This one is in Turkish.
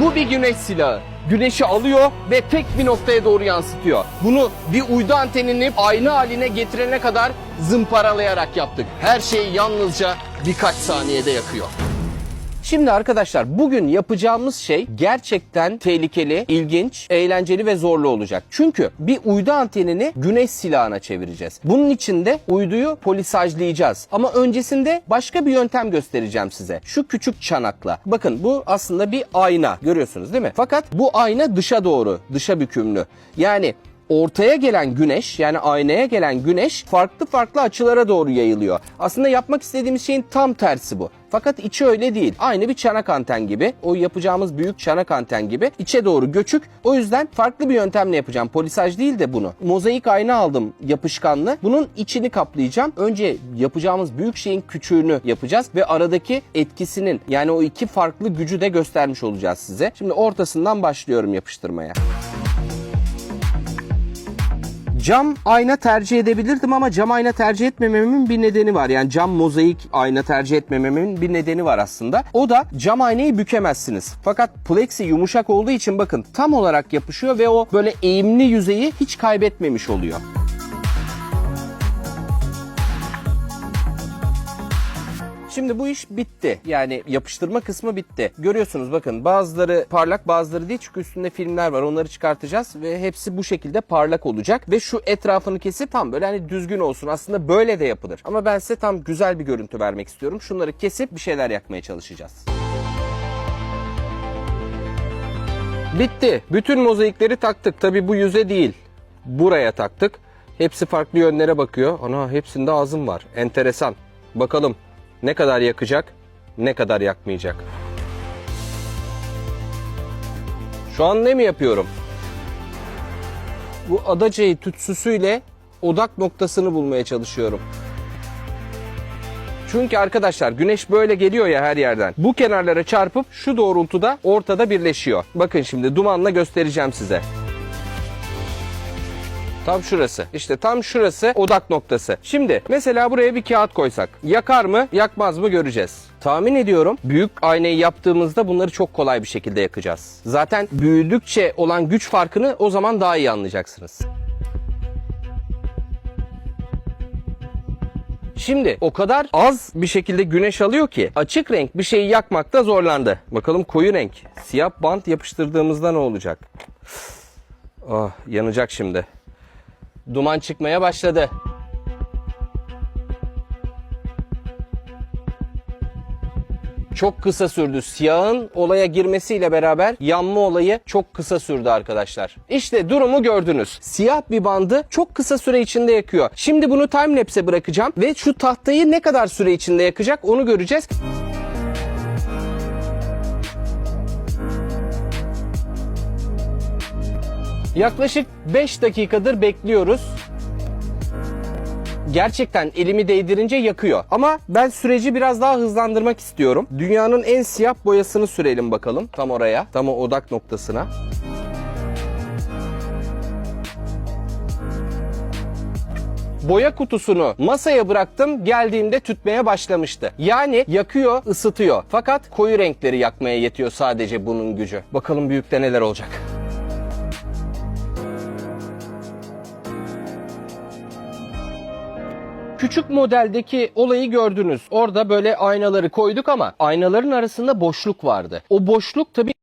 Bu bir güneş silahı. Güneşi alıyor ve tek bir noktaya doğru yansıtıyor. Bunu bir uydu antenini ayna haline getirene kadar zımparalayarak yaptık. Her şeyi yalnızca birkaç saniyede yakıyor. Şimdi arkadaşlar bugün yapacağımız şey gerçekten tehlikeli, ilginç, eğlenceli ve zorlu olacak. Çünkü bir uydu antenini güneş silahına çevireceğiz. Bunun için de uyduyu polisajlayacağız. Ama öncesinde başka bir yöntem göstereceğim size. Şu küçük çanakla. Bakın bu aslında bir ayna. Görüyorsunuz değil mi? Fakat bu ayna dışa doğru, dışa bükümlü. Yani ortaya gelen güneş yani aynaya gelen güneş farklı farklı açılara doğru yayılıyor. Aslında yapmak istediğimiz şeyin tam tersi bu. Fakat içi öyle değil. Aynı bir çanak anten gibi. O yapacağımız büyük çanak anten gibi. içe doğru göçük. O yüzden farklı bir yöntemle yapacağım. Polisaj değil de bunu. Mozaik ayna aldım yapışkanlı. Bunun içini kaplayacağım. Önce yapacağımız büyük şeyin küçüğünü yapacağız ve aradaki etkisinin yani o iki farklı gücü de göstermiş olacağız size. Şimdi ortasından başlıyorum yapıştırmaya. Cam ayna tercih edebilirdim ama cam ayna tercih etmememin bir nedeni var. Yani cam mozaik ayna tercih etmememin bir nedeni var aslında. O da cam aynayı bükemezsiniz. Fakat plexi yumuşak olduğu için bakın tam olarak yapışıyor ve o böyle eğimli yüzeyi hiç kaybetmemiş oluyor. Şimdi bu iş bitti. Yani yapıştırma kısmı bitti. Görüyorsunuz bakın bazıları parlak bazıları değil çünkü üstünde filmler var. Onları çıkartacağız ve hepsi bu şekilde parlak olacak. Ve şu etrafını kesip tam böyle hani düzgün olsun. Aslında böyle de yapılır. Ama ben size tam güzel bir görüntü vermek istiyorum. Şunları kesip bir şeyler yakmaya çalışacağız. Bitti. Bütün mozaikleri taktık. Tabi bu yüze değil. Buraya taktık. Hepsi farklı yönlere bakıyor. Ana hepsinde ağzım var. Enteresan. Bakalım ne kadar yakacak, ne kadar yakmayacak. Şu an ne mi yapıyorum? Bu adacayı tütsüsüyle odak noktasını bulmaya çalışıyorum. Çünkü arkadaşlar güneş böyle geliyor ya her yerden. Bu kenarlara çarpıp şu doğrultuda ortada birleşiyor. Bakın şimdi dumanla göstereceğim size. Tam şurası. İşte tam şurası odak noktası. Şimdi mesela buraya bir kağıt koysak. Yakar mı yakmaz mı göreceğiz. Tahmin ediyorum büyük aynayı yaptığımızda bunları çok kolay bir şekilde yakacağız. Zaten büyüdükçe olan güç farkını o zaman daha iyi anlayacaksınız. Şimdi o kadar az bir şekilde güneş alıyor ki açık renk bir şeyi yakmakta zorlandı. Bakalım koyu renk. Siyah bant yapıştırdığımızda ne olacak? Ah yanacak şimdi. Duman çıkmaya başladı. Çok kısa sürdü. Siyahın olaya girmesiyle beraber yanma olayı çok kısa sürdü arkadaşlar. İşte durumu gördünüz. Siyah bir bandı çok kısa süre içinde yakıyor. Şimdi bunu time lapse'e bırakacağım ve şu tahtayı ne kadar süre içinde yakacak onu göreceğiz. Yaklaşık 5 dakikadır bekliyoruz. Gerçekten elimi değdirince yakıyor. Ama ben süreci biraz daha hızlandırmak istiyorum. Dünyanın en siyah boyasını sürelim bakalım. Tam oraya, tam o odak noktasına. boya kutusunu masaya bıraktım geldiğimde tütmeye başlamıştı. Yani yakıyor, ısıtıyor. Fakat koyu renkleri yakmaya yetiyor sadece bunun gücü. Bakalım büyükte neler olacak. Küçük modeldeki olayı gördünüz. Orada böyle aynaları koyduk ama aynaların arasında boşluk vardı. O boşluk tabii